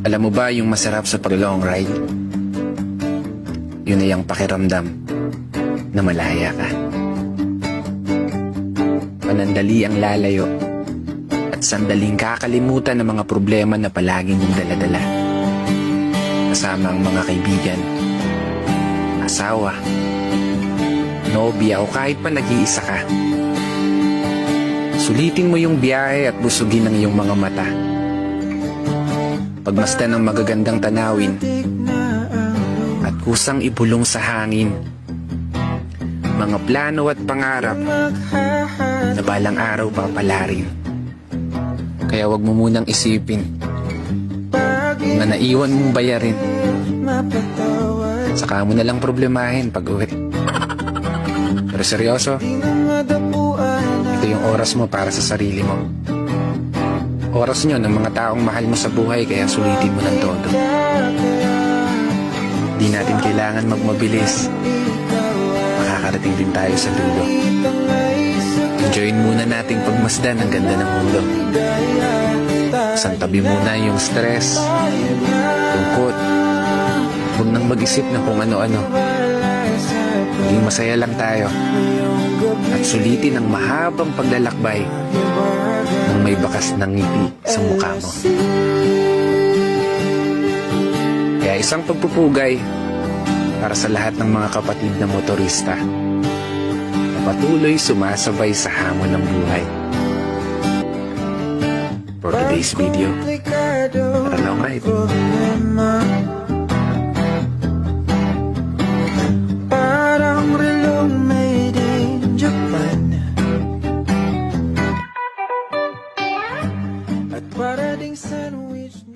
Alam mo ba yung masarap sa pag-long ride? Yun ay ang pakiramdam na malaya ka. Panandali ang lalayo at sandaling kakalimutan ng mga problema na palaging mong daladala. Kasama ang mga kaibigan, asawa, nobya o kahit pa nag-iisa ka. Sulitin mo yung biyahe at busugin ang iyong mga mata. Pagmasdan ng magagandang tanawin at kusang ibulong sa hangin. Mga plano at pangarap na balang araw papalarin. Kaya wag mo munang isipin na naiwan mong bayarin. Saka mo na lang problemahin pag uwi. Pero seryoso, ito yung oras mo para sa sarili mo. Oras nyo ng mga taong mahal mo sa buhay kaya sulitin mo ng todo. Di natin kailangan magmabilis. Makakarating din tayo sa dulo. Enjoyin muna nating pagmasdan ang ganda ng mundo. Santabi muna yung stress, tungkot. Huwag nang mag-isip ng kung ano-ano. Maging masaya lang tayo. At sulitin ang mahabang paglalakbay bakas ng ngiti sa mukha mo. Kaya isang pagpupugay para sa lahat ng mga kapatid na motorista na patuloy sumasabay sa hamon ng buhay. For today's video, Para de sandwich.